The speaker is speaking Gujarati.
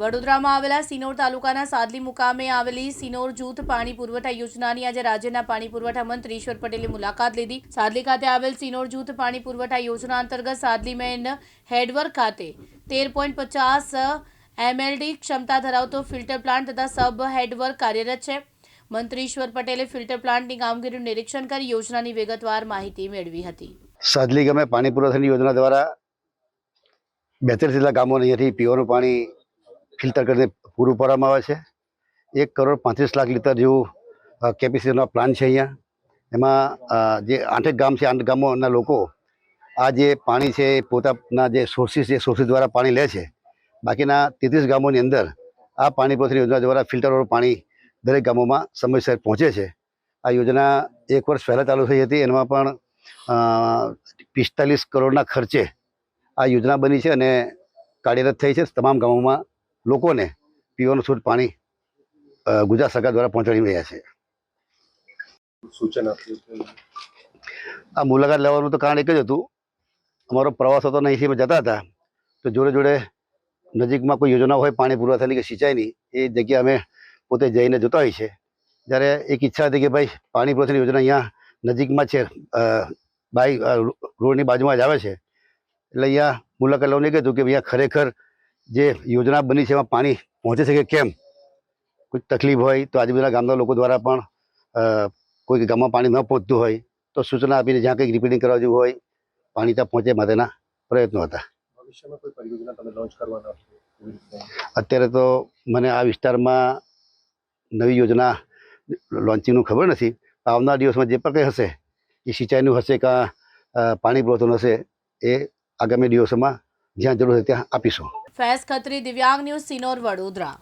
વડોદરામાં આવેલા સિનોર તાલુકાના સાદલી મુકામે આવેલી સિનોર જૂથ પાણી પુરવઠા યોજનાની આજે રાજ્યના પાણી પુરવઠા મંત્રી ઈશ્વર પટેલે મુલાકાત લીધી. સાદલી ખાતે આવેલ સિનોર જૂથ પાણી પુરવઠા યોજના અંતર્ગત સાદલી મેન હેડવર્ક ખાતે તેર એમએલડી ક્ષમતા ધરાવતો ફિલ્ટર પ્લાન્ટ તથા સબ હેડવર્ક કાર્યરત છે. મંત્રી ઈશ્વર પટેલે ફિલ્ટર પ્લાન્ટની કામગીરીનું નિરીક્ષણ કરી યોજનાની વિગતવાર માહિતી મેળવી હતી. સાદલી ગામે પાણી પુરવઠાની યોજના દ્વારા બેતેર જેટલા ગામોને અહીંયાથી પીવાનું પાણી ફિલ્ટર કરીને પૂરું પાડવામાં આવે છે. એક કરોડ પાંત્રીસ લાખ લીટર જેવું કેપેસિટીનો પ્લાન છે અહીંયા. એમાં જે આઠેક ગામ છે, આઠ ગામોના લોકો આ જે પાણી છે એ પોતાના જે સોર્સિસ છે સોર્સિસ દ્વારા પાણી લે છે. બાકીના તેત્રીસ ગામોની અંદર આ પાણી પુરવઠાની યોજના દ્વારા ફિલ્ટરવાળું પાણી દરેક ગામોમાં સમયસર પહોંચે છે. આ યોજના એક વર્ષ પહેલાં ચાલુ થઈ હતી. એમાં પણ પિસ્તાલીસ કરોડના ખર્ચે આ યોજના બની છે અને કાર્યરત થઈ છે. તમામ ગામોમાં લોકોને પીવાનું શુદ્ધ પાણી ગુજરાત સરકાર દ્વારા પહોંચાડી રહ્યા છે. સૂચન આ મુલાકાત લેવાનું તો કારણ એક જ હતું. અમારો પ્રવાસ હતો ને અહીંથી જતા હતા. તો જોડે જોડે નજીકમાં કોઈ યોજના હોય પાણી પુરવઠાની કે સિંચાઈની એ જગ્યા અમે પોતે જઈને જોતા હોય છે જ્યારે એક ઈચ્છા હતી કે ભાઈ પાણી પુરવઠાની યોજના અહીંયા નજીકમાં છે બાઈક બાઈ રોડની બાજુમાં જ આવે છે. એટલે અહીંયા મુલાકાત લેવાનું એ કીધું કે અહીંયા ખરેખર જે યોજના બની છે એમાં પાણી પહોંચે છે કે કેમ? કોઈ તકલીફ હોય તો આજુબાજુના ગામના લોકો દ્વારા પણ કોઈ ગામમાં પાણી ન પહોંચતું હોય તો સૂચના આપીને જ્યાં કંઈક રિપેરિંગ કરવા જેવું હોય પાણી ત્યાં પહોંચે માટેના પ્રયત્નો હતા. અત્યારે તો મને આ વિસ્તારમાં નવી યોજના લોન્ચિંગનું ખબર નથી. આવનાર દિવસમાં જે પણ કંઈ હશે એ સિંચાઈનું હશે કાં પાણી પુરવઠાનું હશે એ આગામી દિવસોમાં જ્યાં જરૂર હોય ત્યાં આપીશું. ફૈઝ ખત્રી દિવ્યાંગ ન્યૂઝ સિનોર વડોદરા.